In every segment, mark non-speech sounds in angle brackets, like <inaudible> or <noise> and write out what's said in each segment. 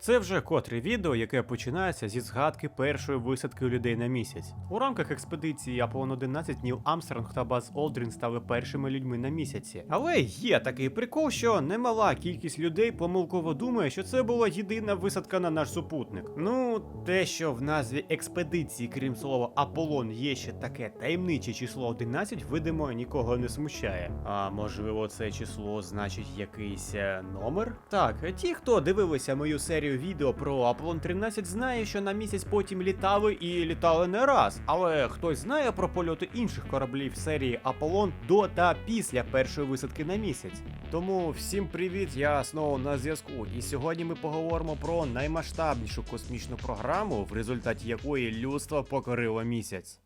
Це вже котре відео, яке починається зі згадки першої висадки людей на місяць. У рамках експедиції Аполлон 11 Ніл Амстронг та Баз Олдрін стали першими людьми на місяці. Але є такий прикол, що немала кількість людей помилково думає, що це була єдина висадка на наш супутник. Ну, те, що в назві експедиції, крім слова Аполлон, є ще таке таємниче число 11, видимо, нікого не смущає. А можливо, це число значить якийсь е, номер? Так, ті, хто дивилися мою серію відео про Аполлон 13, знає, що на місяць потім літали і літали не раз. Але хтось знає про польоти інших кораблів серії Аполлон до та після першої висадки на місяць. Тому всім привіт, я знову на зв'язку. І сьогодні ми поговоримо про наймасштабнішу космічну програму, в результаті якої людство покорило місяць.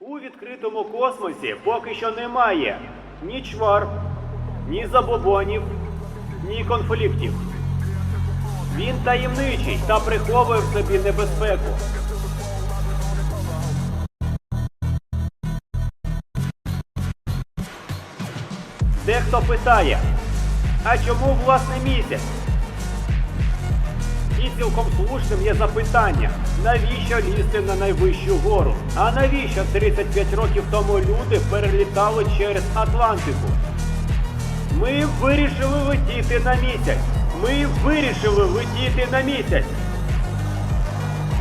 У відкритому космосі поки що немає ні чвар, ні забобонів, ні конфліктів. Він таємничий та приховує в собі небезпеку. Дехто питає, а чому власне місяць? І цілком слушним є запитання, навіщо лізти на найвищу гору? А навіщо 35 років тому люди перелітали через Атлантику? Ми вирішили летіти на місяць. Ми вирішили летіти на місяць.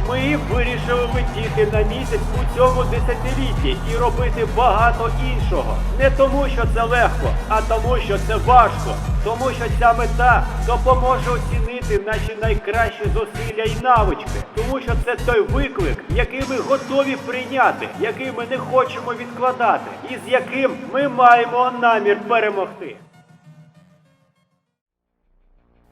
Ми вирішили летіти на місяць у цьому десятилітті і робити багато іншого. Не тому, що це легко, а тому, що це важко. Тому що ця мета допоможе оцінити наші найкращі зусилля і навички. Тому що це той виклик, який ми готові прийняти, який ми не хочемо відкладати, і з яким ми маємо намір перемогти.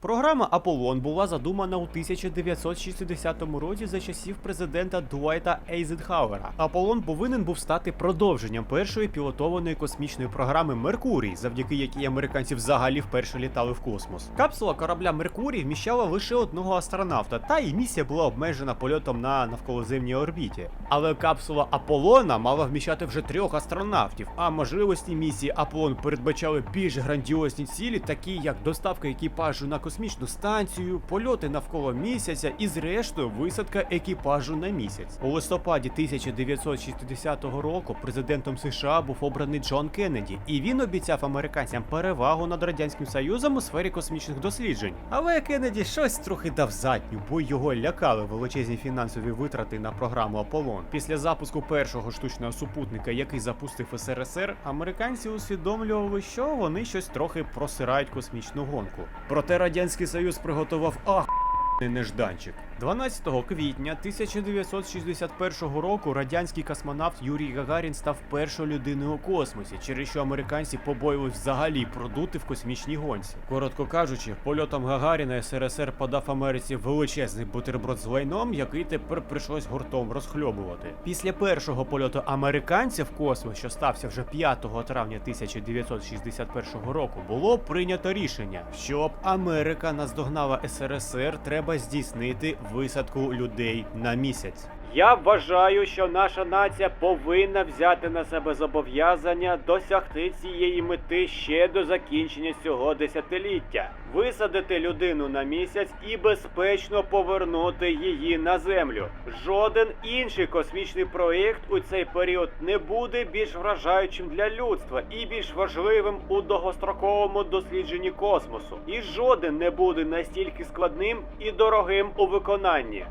Програма Аполлон була задумана у 1960 році за часів президента Дуайта Ейзенхауера. Аполлон повинен був стати продовженням першої пілотованої космічної програми Меркурій, завдяки якій американці взагалі вперше літали в космос. Капсула корабля Меркурій вміщала лише одного астронавта, та і місія була обмежена польотом на навколоземній орбіті. Але капсула Аполлона мала вміщати вже трьох астронавтів, а можливості місії Аполлон передбачали більш грандіозні цілі, такі як доставка екіпажу на космічну станцію, польоти навколо місяця і, зрештою, висадка екіпажу на місяць. У листопаді 1960 року президентом США був обраний Джон Кеннеді, і він обіцяв американцям перевагу над радянським союзом у сфері космічних досліджень. Але Кеннеді щось трохи дав задню, бо його лякали величезні фінансові витрати на програму Аполлон. Після запуску першого штучного супутника, який запустив СРСР, американці усвідомлювали, що вони щось трохи просирають космічну гонку. Проте радянський союз приготував ах. Нежданчик 12 квітня 1961 року радянський космонавт Юрій Гагарін став першою людиною у космосі, через що американці побоювались взагалі продути в космічній гонці. Коротко кажучи, польотом Гагаріна СРСР подав Америці величезний бутерброд з лайном, який тепер прийшлось гуртом розхльобувати. Після першого польоту американців в космос, що стався вже 5 травня 1961 року, було прийнято рішення, щоб Америка наздогнала СРСР, треба здійснити висадку людей на місяць. Я вважаю, що наша нація повинна взяти на себе зобов'язання досягти цієї мети ще до закінчення цього десятиліття, висадити людину на місяць і безпечно повернути її на землю. Жоден інший космічний проєкт у цей період не буде більш вражаючим для людства і більш важливим у довгостроковому дослідженні космосу. І жоден не буде настільки складним і дорогим у виконанні.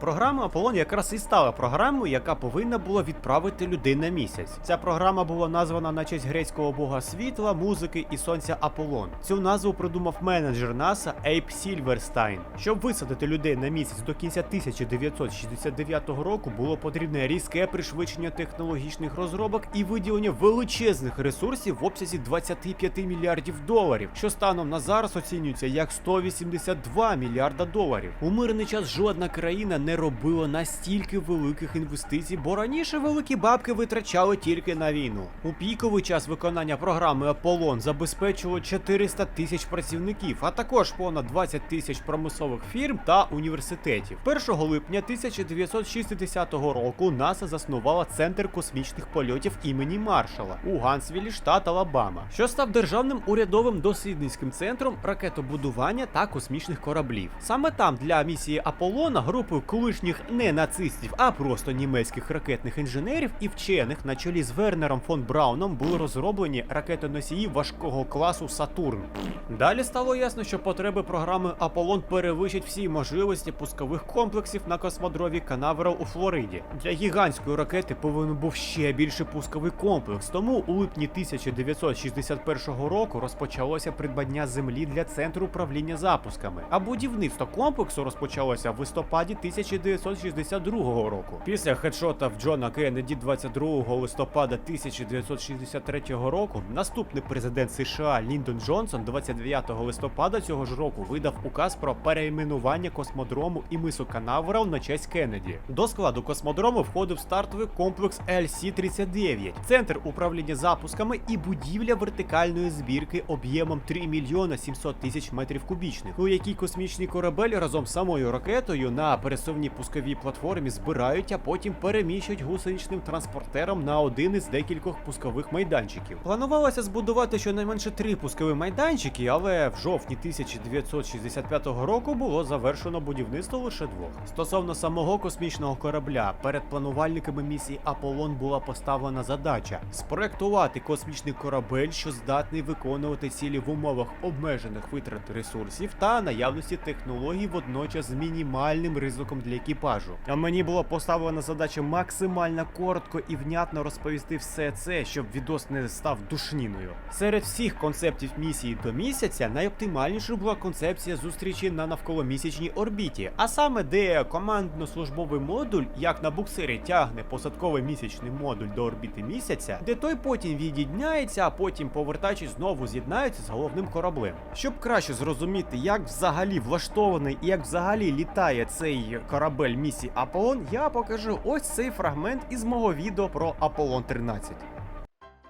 Програма Аполлон якраз і стала програмою, яка повинна була відправити людей на місяць. Ця програма була названа на честь грецького бога світла, музики і сонця Аполлон. Цю назву придумав менеджер НАСА Ейп Сільверстайн. Щоб висадити людей на місяць до кінця 1969 року, було потрібне різке пришвидшення технологічних розробок і виділення величезних ресурсів в обсязі 25 мільярдів доларів, що станом на зараз оцінюється як 182 мільярда доларів. У мирний час жодна країна не робило настільки великих інвестицій, бо раніше великі бабки витрачали тільки на війну. У піковий час виконання програми Аполлон забезпечило 400 тисяч працівників, а також понад 20 тисяч промислових фірм та університетів. 1 липня 1960 року НАСА заснувала центр космічних польотів імені Маршала у Гансвілі, штат Алабама, що став державним урядовим дослідницьким центром ракетобудування та космічних кораблів. Саме там для місії Аполлона групою колишніх не нацистів, а просто німецьких ракетних інженерів і вчених на чолі з Вернером фон Брауном були розроблені ракетоносії важкого класу Сатурн. Далі стало ясно, що потреби програми Аполлон перевищать всі можливості пускових комплексів на космодрові Канаверал у Флориді. Для гігантської ракети повинен був ще більший пусковий комплекс. Тому у липні 1961 року розпочалося придбання землі для центру управління запусками. А будівництво комплексу розпочалося в листопаді 1962 року. Після хедшота в Джона Кеннеді 22 листопада 1963 року наступний президент США Ліндон Джонсон 29 листопада цього ж року видав указ про перейменування космодрому і мису Канаверал на честь Кеннеді. До складу космодрому входив стартовий комплекс LC-39, центр управління запусками і будівля вертикальної збірки об'ємом 3 мільйона 700 тисяч метрів кубічних, у якій космічний корабель разом з самою ракетою на пересувній пусковій платформі збирають, а потім переміщують гусеничним транспортером на один із декількох пускових майданчиків. Планувалося збудувати щонайменше три пускові майданчики, але в жовтні 1965 року було завершено будівництво лише двох. Стосовно самого космічного корабля, перед планувальниками місії Аполлон була поставлена задача спроектувати космічний корабель, що здатний виконувати цілі в умовах обмежених витрат ресурсів та наявності технологій водночас з мінімальним ризиком для екіпажу. А мені була поставлена задача максимально коротко і внятно розповісти все це, щоб відос не став душніною. Серед всіх концептів місії до місяця найоптимальнішою була концепція зустрічі на навколомісячній орбіті, а саме де командно-службовий модуль, як на буксирі, тягне посадковий місячний модуль до орбіти місяця, де той потім від'єдняється, а потім, повертаючись, знову з'єднається з головним кораблем. Щоб краще зрозуміти, як взагалі влаштований і як взагалі літає цей корабель місії Аполлон, я покажу ось цей фрагмент із мого відео про Аполлон 13.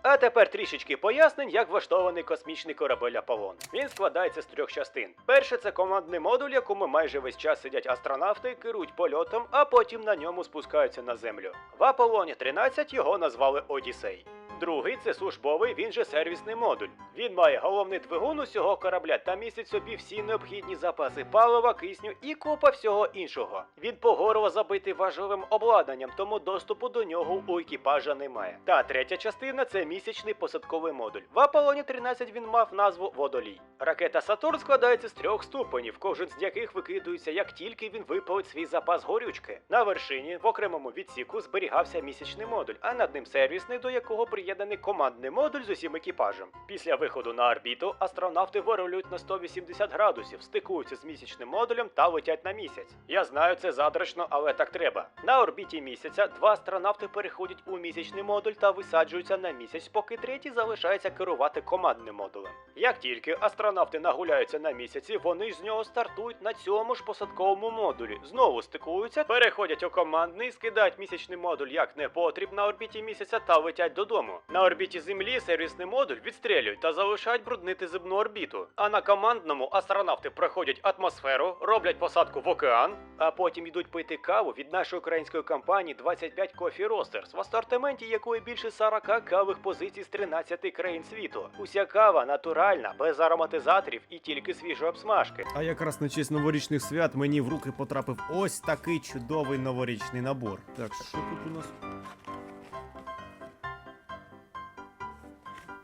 А тепер трішечки пояснень, як влаштований космічний корабель Аполлон. Він складається з трьох частин. Перше це командний модуль, якому майже весь час сидять астронавти, керують польотом, а потім на ньому спускаються на землю. В Аполлоні 13 його назвали Одіссей. Другий це службовий, він же сервісний модуль. Він має головний двигун усього корабля та містить собі всі необхідні запаси палива, кисню і купа всього іншого. Він погорво забитий важливим обладнанням, тому доступу до нього у екіпажа немає. Та третя частина це місячний посадковий модуль. В Аполлоні 13 він мав назву Водолій. Ракета Сатурн складається з трьох ступенів, кожен з яких викидується, як тільки він випалить свій запас горючки. На вершині в окремому відсіку зберігався місячний модуль, а над ним сервісний, до якого приєднаний командний модуль з усім екіпажем. Після виходу на орбіту астронавти вирулюють на 180 градусів, стикуються з місячним модулем та летять на місяць. Я знаю, це задрачно, але так треба. На орбіті місяця два астронавти переходять у місячний модуль та висаджуються на місяць, поки третій залишається керувати командним модулем. Як тільки астронавти нагуляються на місяці, вони з нього стартують на цьому ж посадковому модулі, знову стикуються, переходять у командний, скидають місячний модуль як непотріб на орбіті місяця та летять додому. На орбіті Землі сервісний модуль відстрілюють та залишають бруднити земну орбіту. А на командному астронавти проходять атмосферу, роблять посадку в океан, а потім йдуть пити каву від нашої української компанії 25 Coffee Roasters, в асортименті якої більше 40 кавих позицій з 13 країн світу. Уся кава натуральна, без ароматизаторів і тільки свіжої обсмажки. А якраз на честь новорічних свят мені в руки потрапив ось такий чудовий новорічний набор. Так, що тут у нас?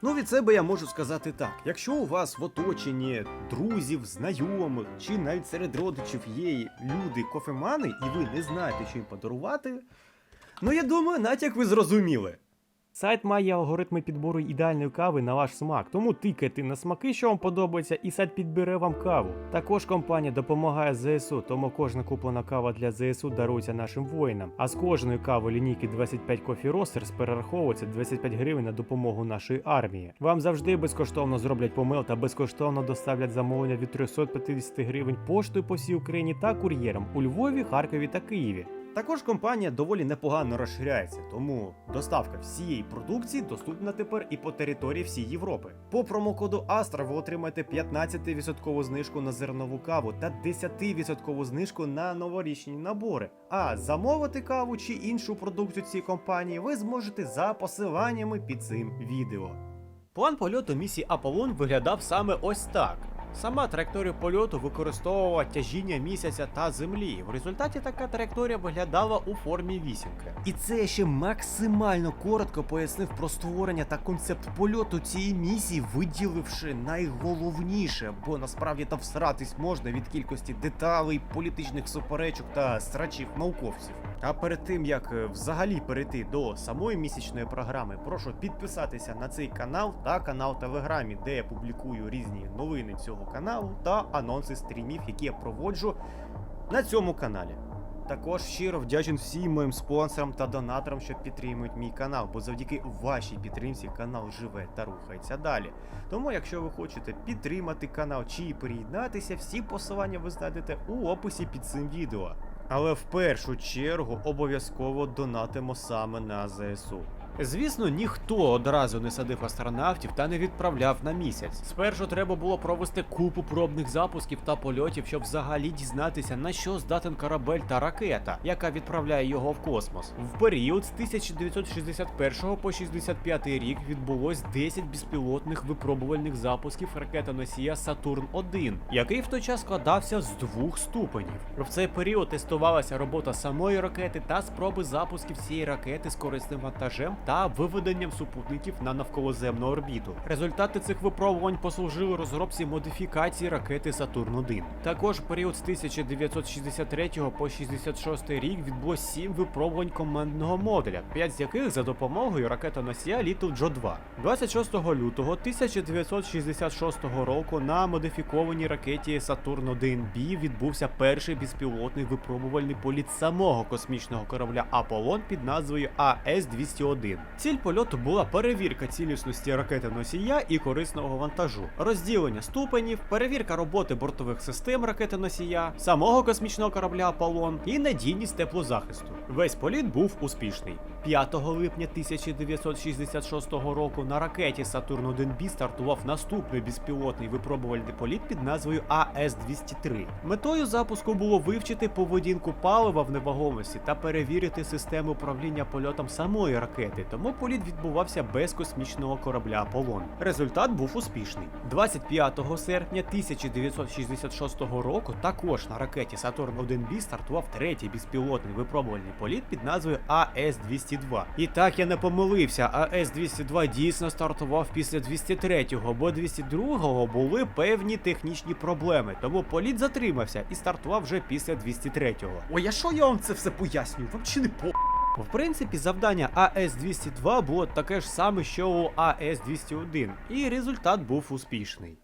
Ну, від себе я можу сказати так: якщо у вас в оточенні друзів, знайомих чи навіть серед родичів є люди кофемани, і ви не знаєте, що їм подарувати, ну я думаю, натяк ви зрозуміли. Сайт має алгоритми підбору ідеальної кави на ваш смак, тому тикайте на смаки, що вам подобається, і сайт підбере вам каву. Також компанія допомагає ЗСУ, тому кожна куплена кава для ЗСУ дарується нашим воїнам. А з кожної кави лінійки 25 Coffee Roasters перераховується 25 гривень на допомогу нашої армії. Вам завжди безкоштовно зроблять помил та безкоштовно доставлять замовлення від 350 гривень поштою по всій Україні та кур'єром у Львові, Харкові та Києві. Також компанія доволі непогано розширяється, тому доставка всієї продукції доступна тепер і по території всієї Європи. По промокоду Astra ви отримаєте 15% знижку на зернову каву та 10% знижку на новорічні набори. А замовити каву чи іншу продукцію цієї компанії ви зможете за посиланнями під цим відео. План польоту місії Аполлон виглядав саме ось так. Сама траєкторія польоту використовувала тяжіння місяця та землі. В результаті така траєкторія виглядала у формі вісімки. І це я ще максимально коротко пояснив про створення та концепт польоту цієї місії, виділивши найголовніше, бо насправді там всратись можна від кількості деталей, політичних суперечок та страчів науковців. А перед тим як е, взагалі перейти до самої місячної програми, прошу підписатися на цей канал та канал Телеграмі, де я публікую різні новини цього каналу та анонси стрімів, які я проводжу на цьому каналі. Також щиро вдячен всім моїм спонсорам та донаторам, що підтримують мій канал, бо завдяки вашій підтримці канал живе та рухається далі. Тому, якщо ви хочете підтримати канал чи приєднатися, всі посилання ви знайдете у описі під цим відео. Але в першу чергу обов'язково донатимо саме на ЗСУ. Звісно, ніхто одразу не садив астронавтів та не відправляв на місяць. Спершу треба було провести купу пробних запусків та польотів, щоб взагалі дізнатися, на що здатен корабель та ракета, яка відправляє його в космос. В період з 1961 по 65 рік відбулось 10 безпілотних випробувальних запусків ракетоносія Сатурн 1 який в той час складався з двох ступенів. В цей період тестувалася робота самої ракети та спроби запусків цієї ракети з корисним вантажем та виведенням супутників на навколоземну орбіту. Результати цих випробувань послужили розробці модифікації ракети Сатурн 1 Також в період з 1963 по 66 рік відбулось 7 випробувань командного модуля, 5 з яких за допомогою ракетоносія Little Joe 2. 26 лютого 1966 року на модифікованій ракеті Сатурн 1 b відбувся перший безпілотний випробувальний політ самого космічного корабля Аполлон під назвою АС-201. Ціль польоту була перевірка цілісності ракети носія і корисного вантажу, розділення ступенів, перевірка роботи бортових систем ракети носія, самого космічного корабля Аполлон і надійність теплозахисту. Весь політ був успішний. 5 липня 1966 року на ракеті Сатурн 1 b стартував наступний безпілотний випробувальний політ під назвою АС-203. Метою запуску було вивчити поведінку палива в невагомості та перевірити систему управління польотом самої ракети, тому політ відбувався без космічного корабля Аполлон. Результат був успішний. 25 серпня 1966 року також на ракеті Сатурн 1 b стартував третій безпілотний випробувальний політ під назвою АС-202. І так я не помилився, АС-202 дійсно стартував після 203-го, бо 202-го були певні технічні проблеми, тому політ затримався і стартував вже після 203-го. Ой, а що я вам це все пояснюю? Вам чи не по. В принципі, завдання АС-202 було таке ж саме, що у АС-201, і результат був успішний.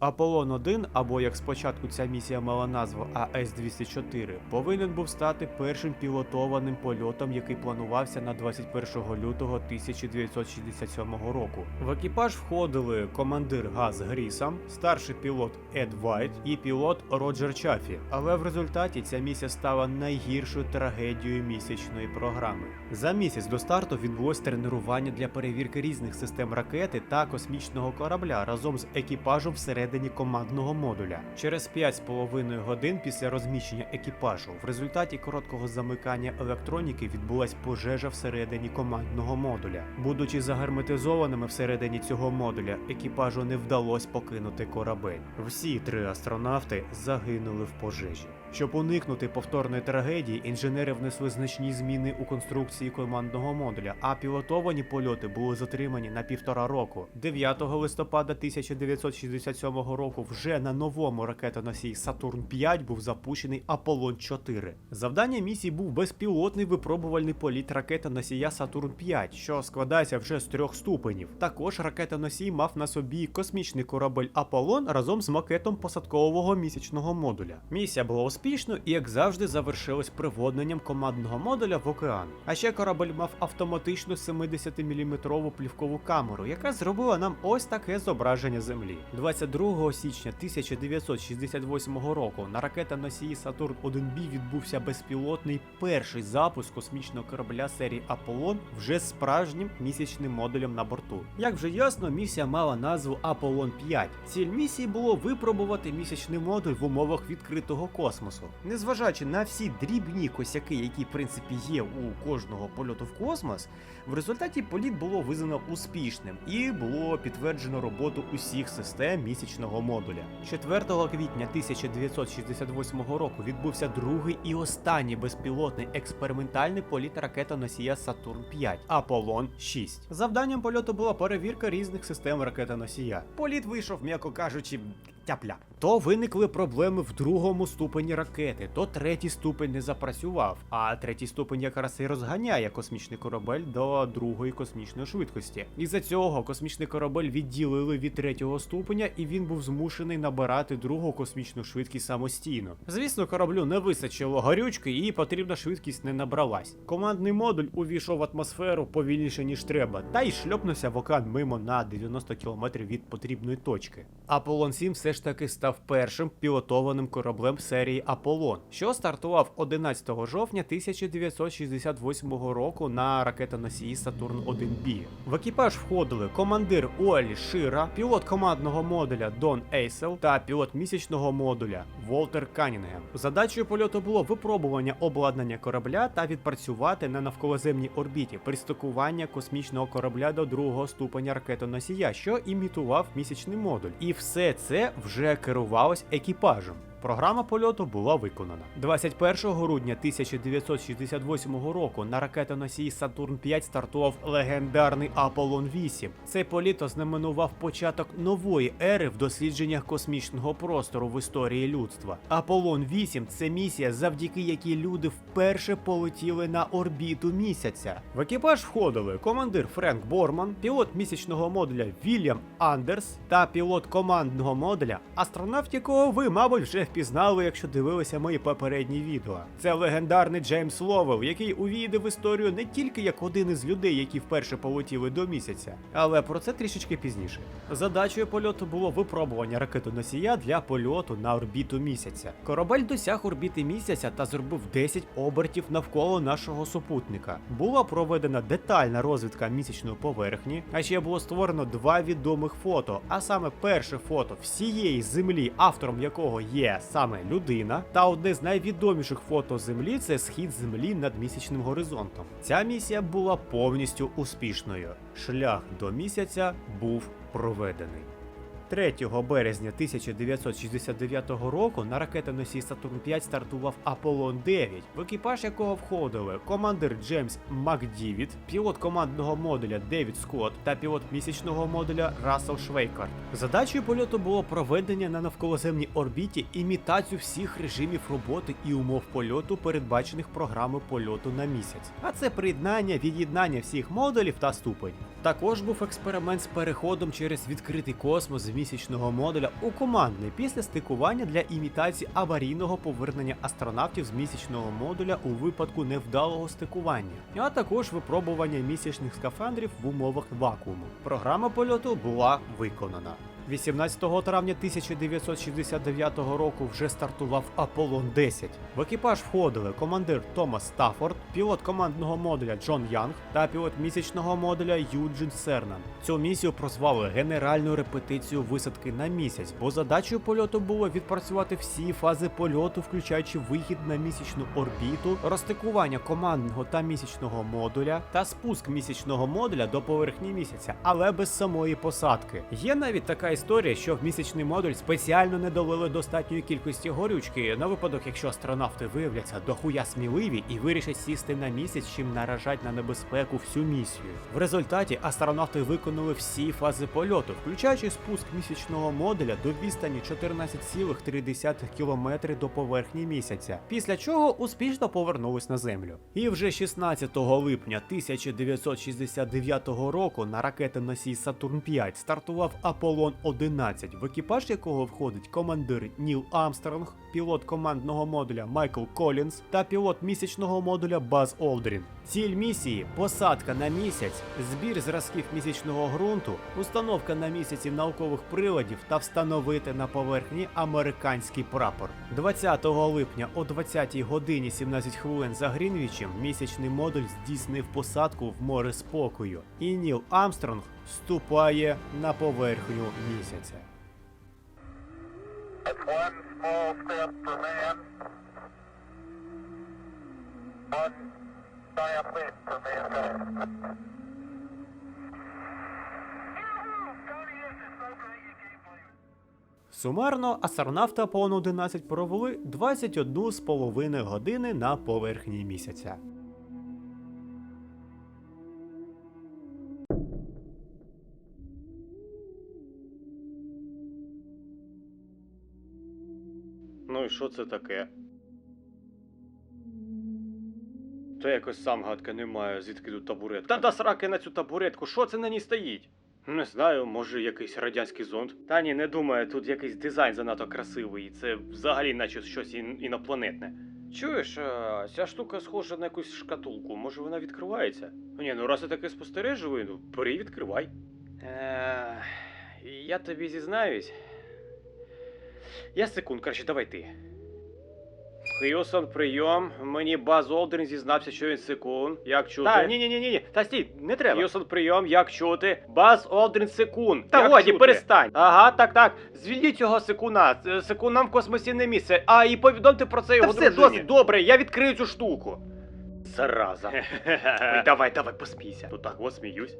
Аполлон 1, або як спочатку ця місія мала назву АС-204, повинен був стати першим пілотованим польотом, який планувався на 21 лютого 1967 року. В екіпаж входили командир Газ Грісам, старший пілот Ед Вайт і пілот Роджер Чафі. Але в результаті ця місія стала найгіршою трагедією місячної програми. За місяць до старту відбулось тренування для перевірки різних систем ракети та космічного корабля разом з екіпажем всередині командного модуля. Через 5,5 годин після розміщення екіпажу в результаті короткого замикання електроніки відбулась пожежа всередині командного модуля. Будучи загерметизованими всередині цього модуля, екіпажу не вдалося покинути корабель. Всі три астронавти загинули в пожежі. Щоб уникнути повторної трагедії, інженери внесли значні зміни у конструкції командного модуля, а пілотовані польоти були затримані на півтора року. 9 листопада 1967 року вже на новому ракетоносії Сатурн 5 був запущений Аполлон 4. Завдання місії був безпілотний випробувальний політ ракетоносія Сатурн 5, що складається вже з трьох ступенів. Також ракетоносій мав на собі космічний корабель Аполлон разом з макетом посадкового місячного модуля. Місія була успішною і, як завжди, завершилась приводненням командного модуля в океан. А ще корабель мав автоматичну 70-мм плівкову камеру, яка зробила нам ось таке зображення Землі. 22 січня 1968 року на ракетоносії Сатурн 1B відбувся безпілотний перший запуск космічного корабля серії Аполлон вже справжнім місячним модулем на борту. Як вже ясно, місія мала назву Аполлон 5. Ціль місії було випробувати місячний модуль в умовах відкритого космосу. Незважаючи на всі дрібні косяки, які в принципі є у кожного польоту в космос, в результаті політ було визнано успішним і було підтверджено роботу усіх систем місячного модуля. 4 квітня 1968 року відбувся другий і останній безпілотний експериментальний політ ракетоносія Сатурн 5 Аполлон 6. Завданням польоту була перевірка різних систем ракетоносія. Політ вийшов, м'яко кажучи, тяпля. То виникли проблеми в другому ступені ракети, то третій ступень не запрацював, а третій ступень якраз і розганяє космічний корабель до другої космічної швидкості. Із-за цього космічний корабель відділили від третього ступеня, і він був змушений набирати другу космічну швидкість самостійно. Звісно, кораблю не вистачило горючки, і потрібна швидкість не набралась. Командний модуль увійшов в атмосферу повільніше ніж треба, та й шльопнувся в океан мимо на 90 км від потрібної точки. Аполлон 7 все ж таки став першим пілотованим кораблем серії Аполлон, що стартував 11 жовтня 1968 року на ракетоносії Сатурн 1B. В екіпаж входили командир Уолі Шира, пілот командного модуля Дон Ейсел та пілот місячного модуля Волтер Канінгем. Задачею польоту було випробування обладнання корабля та відпрацювати на навколоземній орбіті пристикування космічного корабля до другого ступеня ракетоносія, що імітував місячний модуль. І все це вже керувалось екіпажем. Програма польоту була виконана. 21 грудня 1968 року на ракетоносії Сатурн 5 стартував легендарний Аполлон 8. Цей політ ознаменував початок нової ери в дослідженнях космічного простору в історії людства. Аполлон 8 це місія, завдяки якій люди вперше полетіли на орбіту місяця. В екіпаж входили командир Френк Борман, пілот місячного модуля Вільям Андерс та пілот командного модуля, астронавт якого ви, мабуть, вже впізнали, якщо дивилися мої попередні відео. Це легендарний Джеймс Ловел, який увійде в історію не тільки як один із людей, які вперше полетіли до місяця, але про це трішечки пізніше. Задачею польоту було випробування ракетоносія для польоту на орбіту місяця. Корабель досяг орбіти місяця та зробив 10 обертів навколо нашого супутника. Була проведена детальна розвідка місячної поверхні, а ще було створено два відомих фото. А саме перше фото всієї землі, автором якого є саме людина, та одне з найвідоміших фото землі це схід землі над місячним горизонтом. Ця місія була повністю успішною. Шлях до місяця був проведений. 3 березня 1969 року на ракетоносій Сатурн 5 стартував Аполлон 9, в екіпаж якого входили командир Джеймс Макдівід, пілот командного модуля Девід Скотт та пілот місячного модуля Рассел Швейкарт. Задачею польоту було проведення на навколоземній орбіті імітацію всіх режимів роботи і умов польоту, передбачених програмою польоту на місяць. А це приєднання, від'єднання всіх модулів та ступенів. Також був експеримент з переходом через відкритий космос з місячного модуля у командний після стикування для імітації аварійного повернення астронавтів з місячного модуля у випадку невдалого стикування, а також випробування місячних скафандрів в умовах вакууму. Програма польоту була виконана. 18 травня 1969 року вже стартував Аполлон 10. В екіпаж входили командир Томас Стаффорд, пілот командного модуля Джон Янг та пілот місячного модуля Юджин Сернан. Цю місію прозвали генеральною репетицією висадки на місяць, бо задачею польоту було відпрацювати всі фази польоту, включаючи вихід на місячну орбіту, розтикування командного та місячного модуля та спуск місячного модуля до поверхні місяця, але без самої посадки. Є навіть така історія що в місячний модуль спеціально не долили достатньої кількості горючки на випадок, якщо астронавти виявляться дохуя сміливі і вирішать сісти на місяць, чим наражать на небезпеку всю місію. В результаті астронавти виконали всі фази польоту, включаючи спуск місячного модуля до відстані 14,3 км до поверхні місяця, після чого успішно повернулись на землю. І вже 16 липня 1969 року на ракети-носій Сатурн 5 стартував Аполлон 11, в екіпаж якого входить командир Ніл Амстронг, пілот командного модуля Майкл Колінс та пілот місячного модуля Баз Олдрін. Ціль місії посадка на місяць, збір зразків місячного ґрунту, установка на місяці наукових приладів та встановити на поверхні американський прапор. 20 липня о 20 годині 17 хвилин за Грінвічем місячний модуль здійснив посадку в море спокою, і Ніл Амстронг ступає на поверхню місяця. Сумарно астронавти Аполлон 11 провели 21 з половиною години на поверхні місяця. Що це таке? Та якось сам гадки не маю, звідки тут табуретка. Та да сраки на цю табуретку, що це на ній стоїть? Не знаю, може якийсь радянський зонд. Та ні, не думаю, тут якийсь дизайн занадто красивий, це взагалі наче щось інопланетне. Чуєш, ця штука схожа на якусь шкатулку, може вона відкривається? Ні, ну раз я таке спостережую, ну бери відкривай. Е, я тобі зізнаюсь. Я секунд, краще, давай ти. Хьюсон, прийом. Мені Баз Олдрін зізнався, що він секунд. Як чути? Та, ні, ні, ні, ні. Та стій, не треба. Хьюсон, прийом, як чути? Баз Олдрін секунд. Та Як годі, чути? перестань. Ага, так, так. Звільніть цього секуна. Це- Секунд нам в космосі не місце. А і повідомте про це його все, дружині. досить, добре, я відкрию цю штуку. Зараза. <laughs> Ой, давай, давай, посмійся. Ну так, от сміюсь.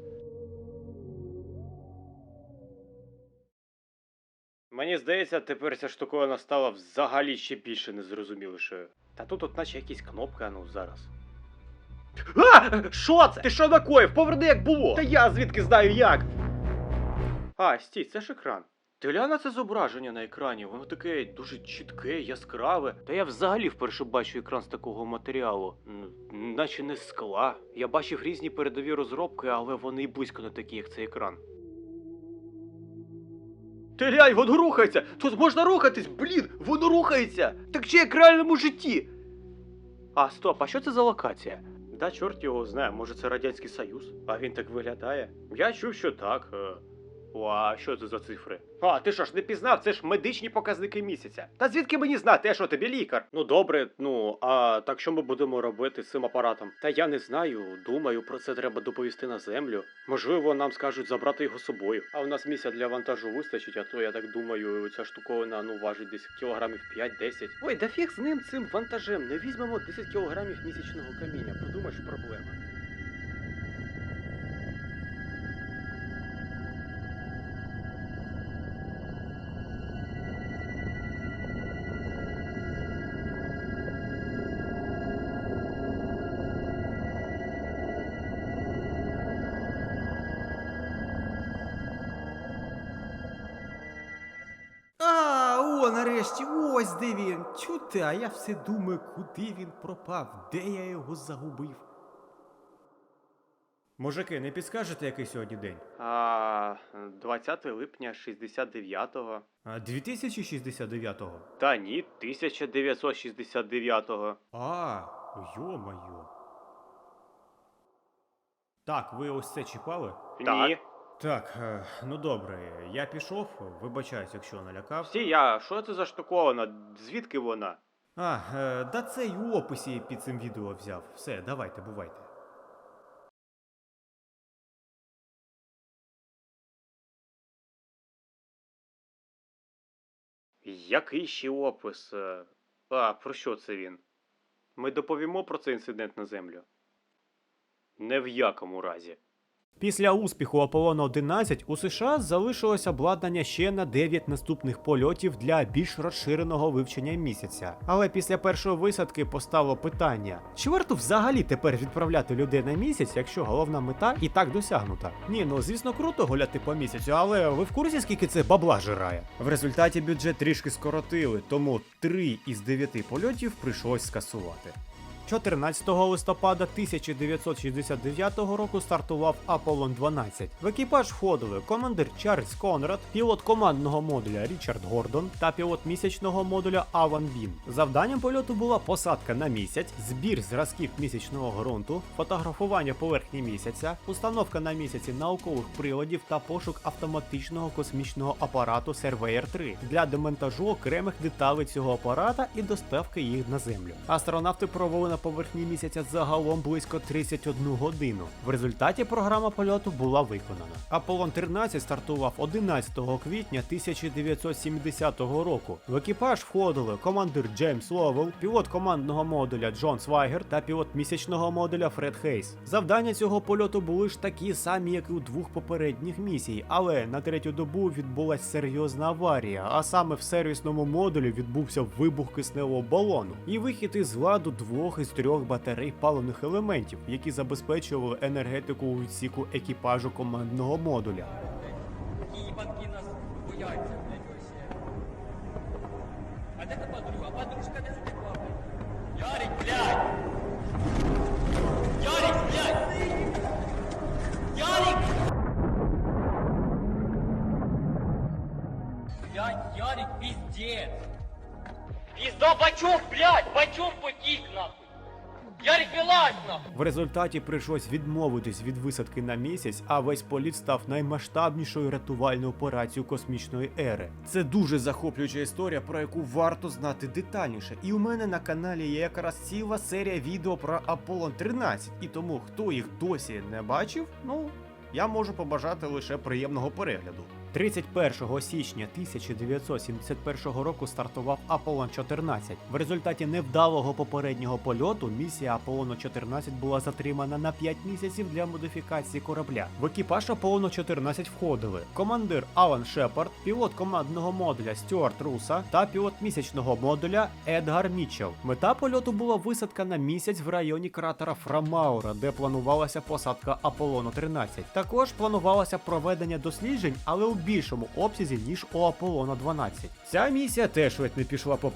Мені здається, тепер ця штуковина стала взагалі ще більше незрозумілішою. Та тут от наче якісь кнопки, а ну зараз. А! Що це? Ти що накоїв? Поверни як було! Та я звідки знаю як. А, стій, це ж екран. Ти на це зображення на екрані, воно таке дуже чітке, яскраве. Та я взагалі вперше бачу екран з такого матеріалу. Наче не з скла. Я бачив різні передові розробки, але вони близько не такі, як цей екран. Ти глянь, воно рухається! Тут можна рухатись, блін! Воно рухається! Так чи як в реальному житті. А, стоп, а що це за локація? Да, чорт його знає, може це Радянський Союз, а він так виглядає. Я чув, що так. О, а що це за цифри? А, ти що ж не пізнав? Це ж медичні показники місяця. Та звідки мені знати, я що тобі лікар? Ну добре, ну а так що ми будемо робити з цим апаратом? Та я не знаю. Думаю, про це треба доповісти на землю. Можливо, нам скажуть забрати його з собою. А у нас місця для вантажу вистачить, а то я так думаю, ця штуковина ну важить десь кілограмів 5-10. Ой, да фіг з ним цим вантажем. Не візьмемо 10 кілограмів місячного каміння. Подумаєш, проблема. Нарешті, ось де він. Чути, а я все думаю, куди він пропав, де я його загубив. Мужики, не підскажете, який сьогодні день? А, 20 липня 69-го. А 2069-го? Та ні, 1969-го. А, йо-моє. Так, ви ось це чіпали? Ні. Так, е, ну добре, я пішов, вибачаюсь, якщо налякав. А що це за штукована? Звідки вона? А, е, да це й у описі під цим відео взяв. Все, давайте, бувайте. Який ще опис? Е, А, про що це він? Ми доповімо про цей інцидент на землю? Не в якому разі. Після успіху Аполлона 11 у США залишилось обладнання ще на 9 наступних польотів для більш розширеного вивчення місяця. Але після першої висадки постало питання: чи варто взагалі тепер відправляти людей на місяць, якщо головна мета і так досягнута? Ні, ну звісно, круто гуляти по місяцю, але ви в курсі, скільки це бабла жирає? В результаті бюджет трішки скоротили, тому 3 із 9 польотів прийшлось скасувати. 14 листопада 1969 року стартував Аполлон 12. В екіпаж входили командир Чарльз Конрад, пілот командного модуля Річард Гордон та пілот місячного модуля Аван Бін. Завданням польоту була посадка на місяць, збір зразків місячного ґрунту, фотографування поверхні місяця, установка на місяці наукових приладів та пошук автоматичного космічного апарату Surveyor 3 для демонтажу окремих деталей цього апарата і доставки їх на землю. Астронавти провели на поверхні місяця загалом близько 31 годину. В результаті програма польоту була виконана. Аполлон 13 стартував 11 квітня 1970 року. В екіпаж входили командир Джеймс Ловел, пілот командного модуля Джон Свайгер та пілот місячного модуля Фред Хейс. Завдання цього польоту були ж такі самі, як і у двох попередніх місій, але на третю добу відбулася серйозна аварія, а саме в сервісному модулі відбувся вибух кисневого балону і вихід із ладу двох із трьох батарей паливних елементів, які забезпечували енергетику у відсіку екіпажу командного модуля. А де та подруга? Подружка де затекла, блядь? Ярик, блядь! Ярик, блядь! Ярик! Блядь, Ярик, пиздец! Пизда, бачок, блядь! Бачок! Нахуй! В результаті прийшлось відмовитись від висадки на місяць, а весь політ став наймасштабнішою рятувальною операцією космічної ери. Це дуже захоплююча історія, про яку варто знати детальніше. І у мене на каналі є якраз ціла серія відео про Аполлон 13. І тому, хто їх досі не бачив, ну я можу побажати лише приємного перегляду. 31 січня 1971 року стартував Аполлон 14. В результаті невдалого попереднього польоту місія Аполлону 14 була затримана на 5 місяців для модифікації корабля. В екіпаж Аполлону 14 входили командир Алан Шепард, пілот командного модуля Стюарт Руса та пілот місячного модуля Едгар Мітчелл. Мета польоту була висадка на місяць в районі кратера Фрамаура, де планувалася посадка Аполлону 13. Також планувалося проведення досліджень, але у більшому обсязі ніж у Аполлона 12. Ця місія теж ледь не пішла по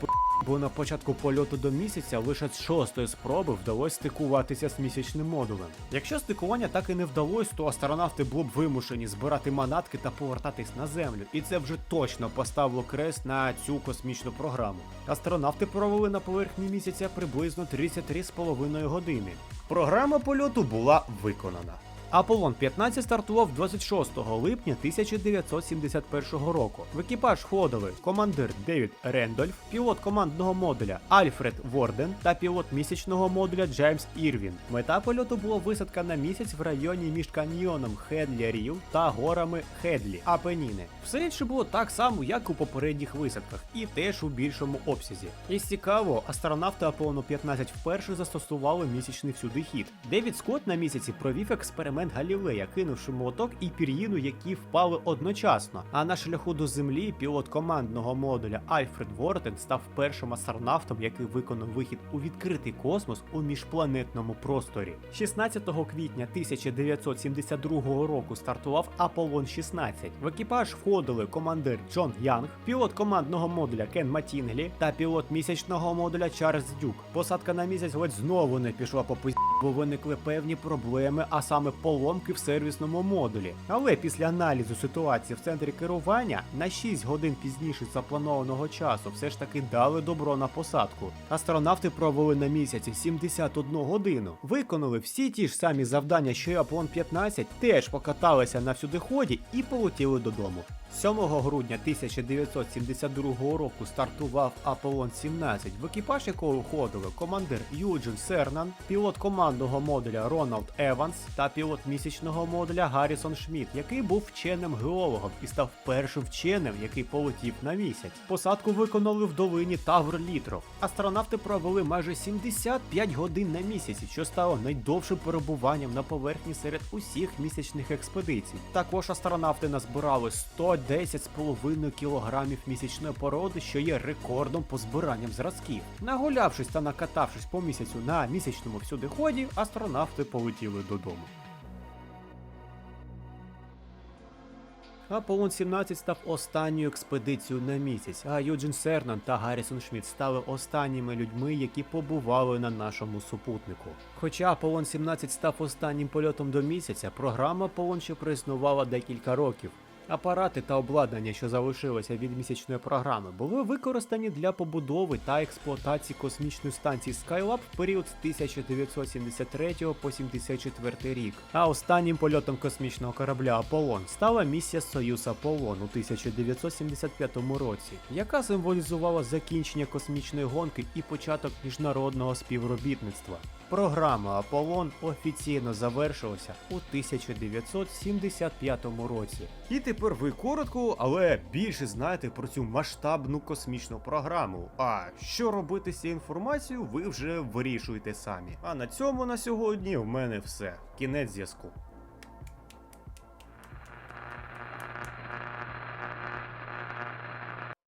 бо на початку польоту до місяця лише з шостої спроби вдалося стикуватися з місячним модулем. Якщо стикування так і не вдалося, то астронавти були б вимушені збирати манатки та повертатись на землю, і це вже точно поставило крест на цю космічну програму. Астронавти провели на поверхні місяця приблизно 33,5 години. Програма польоту була виконана. Аполлон 15 стартував 26 липня 1971 року. В екіпаж входили командир Девід Рендольф, пілот командного модуля Альфред Ворден та пілот місячного модуля Джеймс Ірвін. Мета польоту була висадка на місяць в районі між каньйоном Хедлі Рів та горами Хедлі Апеніни. Все інше було так само, як у попередніх висадках, і теж у більшому обсязі. І цікаво, астронавти Аполлону 15 вперше застосували місячний всюдихід. Девід Скотт на місяці провів експеримент Галілея, кинувши молоток і пір'їну, які впали одночасно. А на шляху до землі пілот командного модуля Альфред Ворден став першим астронавтом, який виконав вихід у відкритий космос у міжпланетному просторі. 16 квітня 1972 року стартував Аполлон 16. В екіпаж входили командир Джон Янг, пілот командного модуля Кен Матінглі та пілот місячного модуля Чарльз Дюк. Посадка на місяць ледь знову не пішла по пизді, бо виникли певні проблеми, а саме поломки в сервісному модулі. Але після аналізу ситуації в центрі керування на 6 годин пізніше запланованого часу все ж таки дали добро на посадку. Астронавти провели на місяці 71 годину, виконали всі ті ж самі завдання, що й Аполлон 15, теж покаталися на всюдиході і полетіли додому. 7 грудня 1972 року стартував Аполлон 17, в екіпаж якого входили командир Юджин Сернан, пілот командного модуля Роналд Еванс та пілот місячного модуля Гаррісон Шмідт, який був вченим геологом і став першим вченим, який полетів на місяць. Посадку виконали в долині Тавр Літров. Астронавти провели майже 75 годин на місяці, що стало найдовшим перебуванням на поверхні серед усіх місячних експедицій. Також астронавти назбирали 110,5 кілограмів місячної породи, що є рекордом по збиранням зразків. Нагулявшись та накатавшись по місяцю на місячному всюдиході, астронавти полетіли додому. Аполлон 17 став останньою експедицією на місяць, а Юджин Сернан та Гаррісон Шмідт стали останніми людьми, які побували на нашому супутнику. Хоча Аполлон 17 став останнім польотом до місяця, програма Аполлон ще проіснувала декілька років. Апарати та обладнання, що залишилося від місячної програми, були використані для побудови та експлуатації космічної станції Skylab в період з 1973 по 74 рік. А останнім польотом космічного корабля Аполлон стала місія Союз Аполлон у 1975 році, яка символізувала закінчення космічної гонки і початок міжнародного співробітництва. Програма Аполлон офіційно завершилася у 1975 році. І тепер ви коротко, але більше знаєте про цю масштабну космічну програму. А що робити з цією інформацією, ви вже вирішуєте самі. А на цьому на сьогодні в мене все. Кінець зв'язку.